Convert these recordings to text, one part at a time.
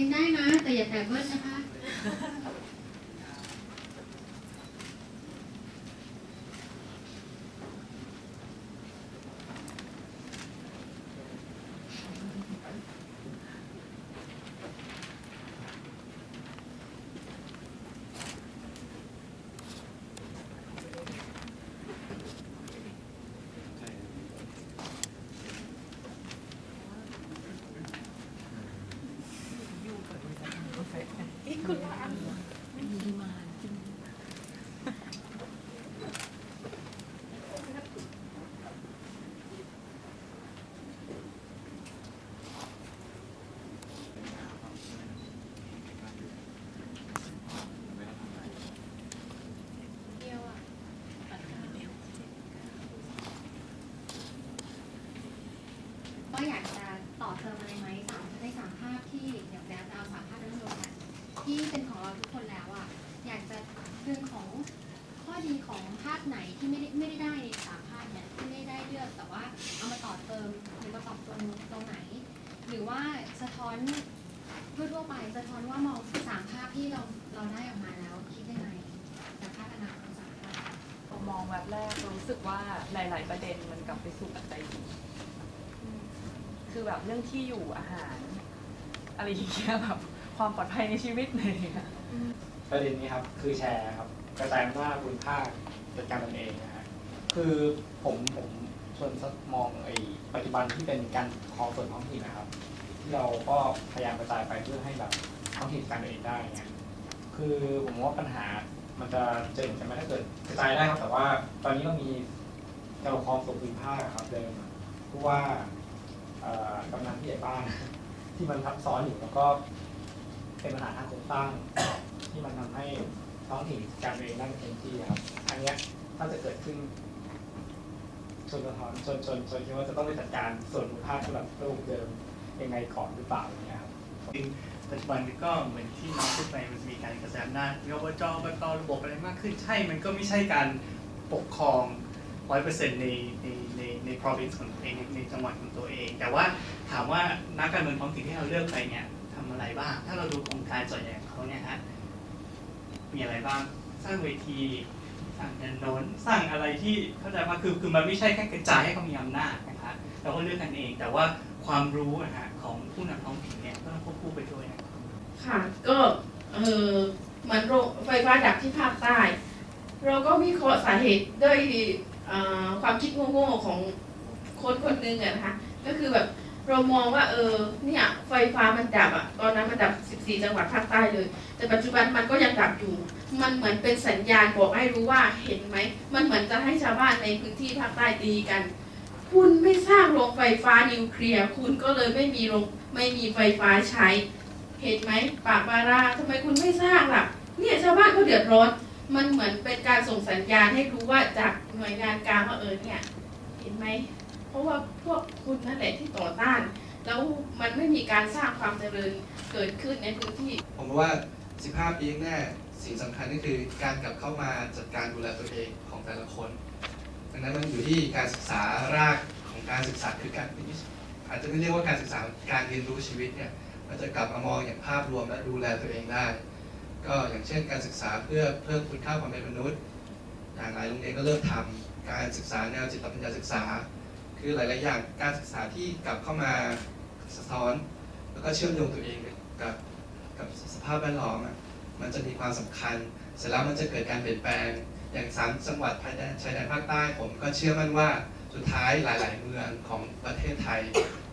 เองได้นะ แต่อย่าแตะเบิ้ลนะคะ ก็อยากจะต่อเติมอะไรไหมสามในสามภาพที่เดี๋ยวแบจะเอาสามภาพนั้นรวมกันที่เป็น ของเราทุกคนแล้วอะอยากจะเรื่องของข้อดีของภาพไหนที่ไม่ได้ไม่ได้ได้ในสามภาพเนี่ยที่ไม่ได้เลือกแต่ว่าเอามาต่อเติมหรือมาตอบตรงตรงไหน หรือว่าสะท้อนทั่วๆไปสะท้อนว่ามองสามภาพที่เราเราได้ออกมาแล้วคิดยังไงจากภาพอนาคตสามภาพมองแบบแรกรู้สึกว่าหลาย ๆ ประเด็นมันกลับไปสู่ปัจจัยสี่คือแบบเรื่องที่อยู่อาหาร อะไรอย่างเงี้ยแบบ ความปลอดภัยในชีวิตอะไรอย่างเงี้ยประเด็นนี้ครับคือแชร์ครับกระจายอำนาจคุณค่าจัดการตนเองนะฮะคือผมผมส่วนมองไอ้ปัจจุบันที่เป็นการคองส่วนท้องถิ่นนะครับ ที่เราก็พยายามกระจายไปเพื่อให้แบบท้องถิ่นการตัวเองได้เงี้ยคือผมว่าปัญหามันจะเจอใช่ไหมถ้าเกิดกระจายได้ครับแต่ว่าตอนนี้เรามีการปกครองส่วนภูมิภาคครับเดิมผู้ว่ากำนันผู้ใหญ่บ้านที่มันทับซ้อนอยู่แล้วก็ เป็นปัญหาทางโครงสร้างที่มันทำให้ท้องถิ่นการเมืองได้ไม่เต็มที่ครับ อันนี้ถ้าจะเกิดขึ้นชนสะท้อนชนชนชนคิดว่าจะต้องไปจัดการส่วนภูมิภาคที่แบบรูปเดิมยังไงก่อนหรือเปล่าเงี้ยครับปัจจุบันก็เหมือนที่น้องพูดไปมันจะมีการกระจายอำนาจมีอบจอบตระบบอะไรมากขึ้น ใช่มันก็ไม่ใช่การปกครองร้อยเปอร์เซ็นต์ในในในใน province ของตัวเองในจังหวัดของตัวเอง แต่ว่าถามว่านักการเมืองท้องถิ่นที่เราเลือกไปเนี่ย ทำอะไรบ้าง ถ้าเราดูโครงการส่วนใหญ่ของเขาเนี่ยฮะมีอะไรบ้างสร้างเวทีสร้างถนนสร้างอะไรที่เข้าใจว่าคือคือมันไม่ใช่แค่กระจายให้เขามีอำนาจนะคะเราก็เลือกกันเอง แต่ว่าความรู้นะฮะของผู้นำท้องถิ่นเนี่ยก็ต้องควบคู่ไปด้วยนะค่ะก็เออเหมือนโรงไฟฟ้าดับที่ภาคใต้ เราก็วิเคราะห์สาเหตุด้วยความคิดโง่ๆของคนคนหนึ่งอะนะคะก็คือแบบ เรามองว่าเออเนี่ยไฟฟ้ามันดับอะตอนนั้นมันดับ 14 จังหวัดภาคใต้เลย แต่ปัจจุบันมันก็ยังดับอยู่ มันเหมือนเป็นสัญญาณบอกให้รู้ว่าเห็นไหม มันเหมือนจะให้ชาวบ้านในพื้นที่ภาคใต้ดีกัน คุณไม่สร้างโรงไฟฟ้านิวเคลียร์คุณก็เลยไม่มีโรงไม่มีไฟฟ้าใช้ เห็นไหมปากบาราทำไมคุณไม่สร้างล่ะ เนี่ยชาวบ้านเขาเดือดร้อน มันเหมือนเป็นการส่งสัญญาณให้รู้ว่าจากหน่วยงานกลางว่าเออเนี่ย เห็นไหม เพราะว่าพวกคุณนั่นแหละที่ต่อต้าน แล้วมันไม่มีการสร้างความเจริญเกิดขึ้นในพื้นที่ ผมว่า 15 ปีข้างหน้าสิ่งสำคัญก็คือการกลับเข้ามาจัดการดูแลตัวเองของแต่ละคน ดังนั้นมันอยู่ที่การศึกษารากของการศึกษาคือการอาจจะไม่เรียกว่าการศึกษาการเรียนรู้ชีวิตเนี่ยมันจะกลับมามองอย่างภาพรวมและดูแลตัวเองได้ ก็อย่างเช่นการศึกษาเพื่อเพิ่มคุณค่าความเป็นมนุษย์อย่างหลายโรงเรียนก็เริ่มทำการศึกษาแนวจิตปัญญาศึกษา คือหลาย ๆ อย่างการศึกษาที่กลับเข้ามาสะท้อน แล้วก็เชื่อมโยงตัวเองกับกับสภาพแวดล้อมมันจะมีความสำคัญ เสร็จแล้วมันจะเกิดการเปลี่ยนแปลงอย่างสามจังหวัดภายในชายแดนภาคใต้ ผมก็เชื่อมั่นว่าสุดท้ายหลาย ๆ เมืองของประเทศไทย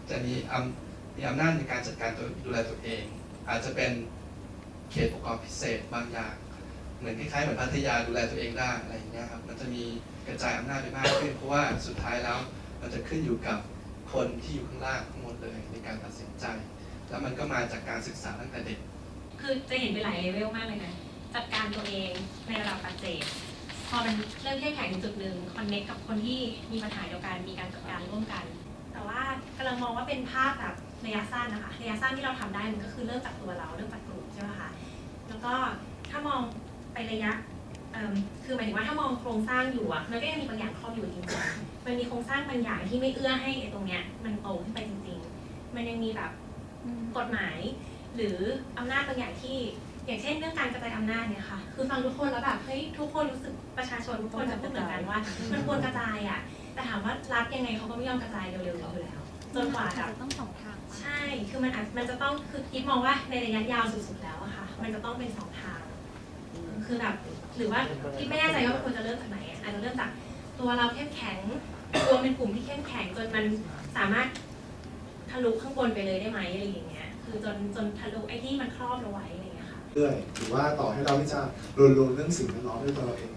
จะมีอำมีอำนาจในการจัดการตัวดูแลตัวเอง อาจจะเป็นเขตปกครองพิเศษบางอย่าง เหมือนคล้าย ๆ เหมือนพัทยาดูแลตัวเองได้อะไรอย่างเงี้ยครับมันจะมีกระจายอำนาจไปมากขึ้นเพราะว่าสุดท้ายแล้ว มันจะขึ้นอยู่กับคนที่อยู่ข้างล่างทั้งหมดเลยในการตัดสินใจ แล้วมันก็มาจากการศึกษาตั้งแต่เด็ก คือจะเห็นไปหลายเลเวลมากเลยนะ จัดการตัวเองในระดับปัจเจก พอมันเริ่มเข้มแข็งถึงจุดหนึ่งคอนเน็กกับคนที่มีปัญหาเดียวกัน มีการจัดการร่วมกัน แต่ว่ากำลังมองว่าเป็นภาพแบบระยะสั้นนะคะ ระยะสั้นที่เราทำได้มันก็คือเริ่มจากตัวเรา เริ่มจากกลุ่มใช่ไหมคะ แล้วก็ถ้ามองไประยะ คือหมายถึงว่าถ้ามองโครงสร้างอยู่อะมันก็ยังมีบางอย่างครอบอยู่จริงๆมันมีโครงสร้างบางอย่างที่ไม่เอื้อให้ไอ้ตรงเนี้ยมันโตขึ้นไปจริง ๆ มันยังมีแบบกฎหมาย หรืออำนาจบางอย่างที่ อย่างเช่นเรื่องการกระจายอำนาจเนี่ยค่ะ คือฟังทุกคนแล้วแบบเฮ้ยทุกคนรู้สึกประชาชนทุกคนจะพูดเหมือนกันว่า มันควรกระจายอะแต่ถามว่ารัฐยังไงเขาก็ไม่ยอมกระจายเร็วๆอยู่แล้วจนกว่าแบบต้องสองทางปะใช่ คือมันอาจมันจะต้องคือคิดมองว่าในระยะยาวสุดๆแล้วอะค่ะ มันจะต้องเป็นสองทาง คือแบบหรือว่าที่ไม่แน่ใจว่ามันควรจะเริ่มจากไหนอะอาจจะเริ่มจากตัวเราเข้มแข็งรวมเป็นกลุ่มที่เข้มแข็งจนมันสามารถทะลุข้างบนไปเลยได้ไหมอะไรอย่างเงี้ย คือจนจนทะลุไอ้ที่มันครอบเราไว้อะไรอย่างเงี้ยค่ะ เรื่อยหรือว่าต่อให้เราที่จะรณรงค์เรื่องสิ่งแวดล้อมด้วยตัวเราเอง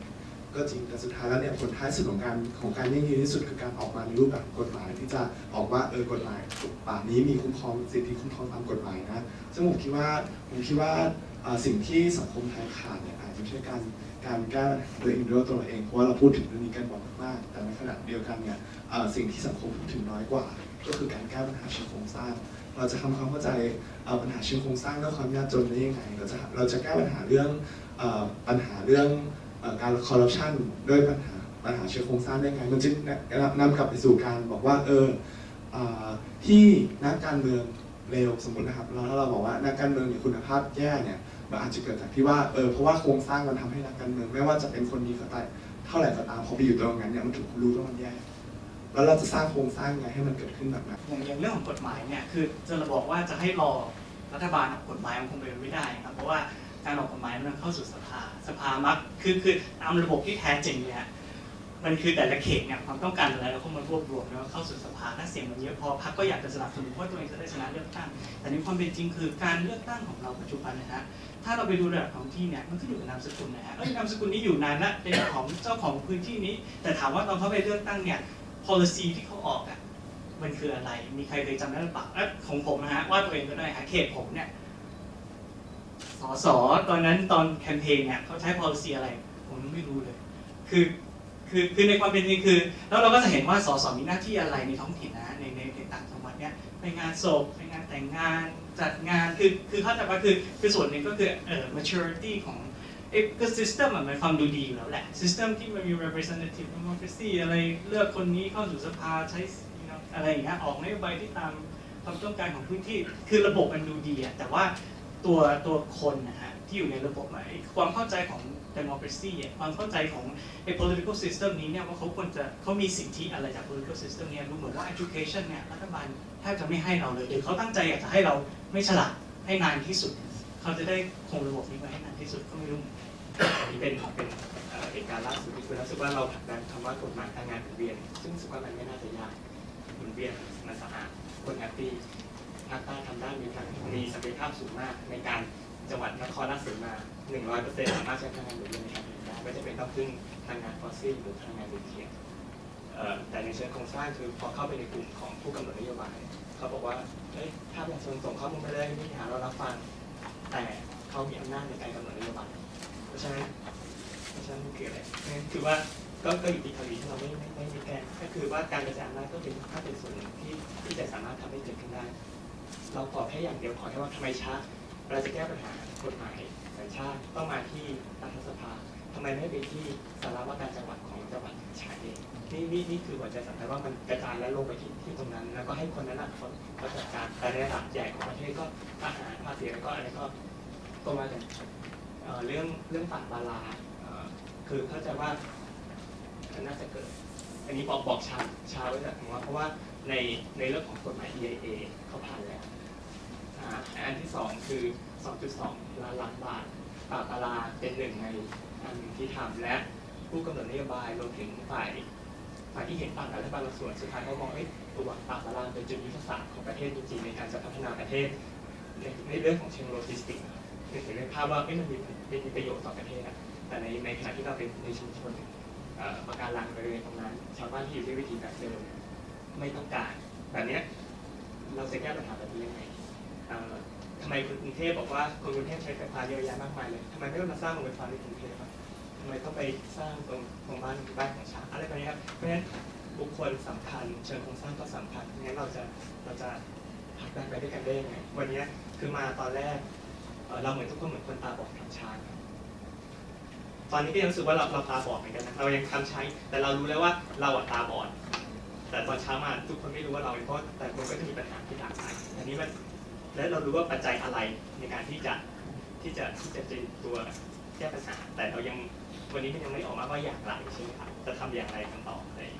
ก็จริงแต่สุดท้ายแล้วเนี่ยผลท้ายสุดของการของการยั่งยืนที่สุดคือการออกมาในรูปแบบกฎหมายที่จะออกว่าเออกฎหมายป่านี้มีคุ้มครองสิทธิคุ้มครองตามกฎหมายนะซึ่งผมคิดว่าผมคิดว่าสิ่งที่สังคมไทยขาดเนี่ยอาจจะไม่ใช่การการแก้โดยเองด้วยตัวเราเองเพราะว่าเราพูดถึงเรื่องนี้กันบ่อยมากแต่ในขณะเดียวกันเนี่ยสิ่งที่สังคมพูดถึงน้อยกว่า ก็คือการแก้ปัญหาเชิงโครงสร้าง เราจะทำความเข้าใจปัญหาเชิงโครงสร้างเรื่องความยากจนได้ยังไงเราจะเราจะแก้ปัญหาเรื่องปัญหาเรื่อง การคอร์รัปชันด้วยปัญหาปัญหาเชิงโครงสร้างได้ไงมันจึงนำกลับไปสู่การบอกว่าเออที่นักการเมืองเลวสมมตินะครับเราถ้าเราบอกว่านักการเมืองมีคุณภาพแย่เนี่ยมันอาจจะเกิดจากที่ว่าเออเพราะว่าโครงสร้างมันทำให้นักการเมืองไม่ว่าจะเป็นคนดีก็ตามเท่าไหร่ก็ตามพอไปอยู่ตรงนั้นเนี่ยมันถูกรู้ว่ามันแย่แล้วเราจะสร้างโครงสร้างยังไงให้มันเกิดขึ้นแบบนั้นอย่างอย่างเรื่องของกฎหมายเนี่ยคือจะบอกว่าจะให้รอรัฐบาลกฎหมายมันคงเป็นไม่ได้ครับเพราะว่า การออกกฎหมายมันเข้าสู่สภา สภามักคือคือตามระบบที่แท้จริงเนี่ยมันคือแต่ละเขตเนี่ยความต้องการอะไรเราก็มารวบรวมแล้วเข้าสู่สภาถ้าเสียงมันเยอะพอพรรคก็อยากจะสนับสนุนเพราะตัวเองจะได้ชนะเลือกตั้ง แต่ในความเป็นจริงคือการเลือกตั้งของเราปัจจุบันนะฮะถ้าเราไปดูระดับท้องที่เนี่ยมันขึ้นอยู่กับนามสกุลนะฮะเอ้ยนามสกุลนี้อยู่นานละเป็นของเจ้าของพื้นที่นี้ แต่ถามว่าตอนเขาไปเลือกตั้งเนี่ย policy ที่เขาออกอะมันคืออะไรมีใครเคยจำได้หรือเปล่าของผมนะฮะว่าตัวเองก็ได้ฮะเขตผมเนี่ย สสตอนนั้นตอนแคมเปญเนี่ยเขาใช้ policy อะไร ผมไม่รู้เลย คือคือคือในความเป็นจริงคือ แล้วเราก็จะเห็นว่าสสมีหน้าที่อะไรในท้องถิ่นนะในในในต่างจังหวัดเนี่ยไปงานศพไปงานแต่งงานจัดงานคือคือเข้าใจว่าคือคือส่วนหนึ่งก็คือเอ่อ maturity ของเอ้ก็ system อะมันความดูดีอยู่แล้วแหละ system ที่มันมี representative democracy อะไรเลือกคนนี้เข้าสู่สภาใช้อะไรอย่างเงี้ยออกนโยบายที่ตามความต้องการของพื้นที่คือระบบมันดูดีอะแต่ว่า ตัวตัวคนนะฮะที่อยู่ในระบบไอความเข้าใจของ democracy ความเข้าใจของไอ้ political system นี้เนี่ยว่าเขาควรจะเขามีสิทธิอะไรจาก political system เนี่ยรู้เหมือนว่า education เนี่ยรัฐบาลแทบจะไม่ให้เราเลยหรือเขาตั้งใจอยากจะให้เราไม่ฉลาดให้นานที่สุด เขาจะได้คงระบบนี้ไว้ให้นานที่สุดก็ไม่รู้อันนี้เป็นเป็นเอ่อเหตุการล่าสุดที่คุณรู้สึกว่าเราผลักดันคำว่ากฎหมายทางงานหมุนเวียน ซึ่งรู้สึกว่ามันไม่น่าจะยากหมุนเวียนมันสะอาดคนแฮปปี้ ภาคใต้ทำได้มีการมีศักยภาพสูงมากในการจังหวัดนครราชสีมา 100%สามารถใช้พลังงานหมุนเวียนในการผลิตได้ไม่จำเป็นต้องพึ่งพลังงานฟอสซิลหรือพลังงานนิวเคลียร์แต่ในเชิงโครงสร้างคือพอเข้าไปในกลุ่มของผู้กำหนดนโยบาย เขาบอกว่าเฮ้ยถ้าประชาชนส่งข้อมูลมาเลยไม่มีหาเรารับฟัง แต่เขามีอำนาจในการกำหนดนโยบายเพราะฉะนั้นเพราะฉะนั้นมันคืออะไรนั่คือว่าก็ก็อยู่ที่ทวีที่เราไม่ไม่ไม่ม่แก้ก็คือว่าการกระจายอำนาจก็เป็นถ้าเป็นส่วนหนึ่งที่ที่จะสามารถทำให้เกิดขึ้นได้ เราขอแค่อย่างเดียวขอแค่ว่าทำไมช้าเราจะแก้ปัญหากฎหมายสัญชาติต้องมาที่รัฐสภาทำไมไม่ไปที่สารวัตรการจังหวัดของจังหวัดฉายเองนี่นี่นี่คือหัวใจสำคัญว่ามันกระจายและลงไปที่ที่ตรงนั้น แล้วก็ให้คนนั้นน่ะเขาจัดการแต่ในระดับใหญ่ของประเทศก็ทหารภาษีแล้วก็อะไรก็ก็มาจากเอ่เรื่องเรื่องป่าบาลาคือเข้าใจว่ามันน่าจะเกิด อันนี้บอกบอกช้าช้าไว้แต่ผมว่าเพราะว่าในในเรื่องของกฎหมาย EIA เขาผ่านแล้วอ่าอันที่สองคือ 2.2 ล้านล้านบาทป่าบาลาเป็นหนึ่งในอันที่ทำและผู้กำหนดนโยบายรวมถึงฝ่ายฝ่ายที่เห็นต่างกับรัฐบางส่วนสุดท้ายเขามองเอ้ยตัวป่าบาลาเป็นจุดยุทธศาสตร์ของประเทศจริงๆในการจะพัฒนาประเทศในในเรื่องของเชิงโลจิสติกส์เห็นในภาพว่าเอ้ยมันมีมีประโยชน์ต่อประเทศอะแต่ในในขณะที่เราเป็นในชุมชน ประการลังบริเวณตรงนั้นชาวบ้านที่อยู่ที่วิถีแบบเดิมไม่ต้องการแบบนี้เราจะแก้ปัญหาแบบนี้ยังไงทำไมคนกรุงเทพบอกว่าคนกรุงเทพใช้ไฟฟ้าเยอะแยะมากมายเลยทำไมไม่มาสร้างโรงไฟฟ้าในกรุงเทพอะทำไมต้องไปสร้างตรงตรงบ้านบ้านของชาวอะไรแบบนี้ครับเพราะฉะนั้นบุคคลสำคัญเชิงโครงสร้างก็สำคัญงั้นเราจะเราจะผลักดันไปด้วยกันได้ยังไงวันนี้คือมาตอนแรกเราเหมือนทุกคนเหมือนคนตาบอดทำช้างครับ ตอนนี้ก็ยังรู้สึกว่าเราเราตาบอดเหมือนกันนะเรายังทำช้ แต่เรารู้แล้วว่าเราอะตาบอด แต่ตอนเช้ามาทุกคนไม่รู้ว่าเราเพราะแต่คนก็จะมีปัญหาที่หลากหลายอันนี้มันและเรารู้ว่าปัจจัยอะไรในการที่จะที่จะที่จะเป็นตัวแก้ปัญหาแต่เรายังวันนี้มันยังไม่ออกมาว่าอย่างไรใช่ไหมครับจะทำอย่างไรกันต่ออะไรอย่าง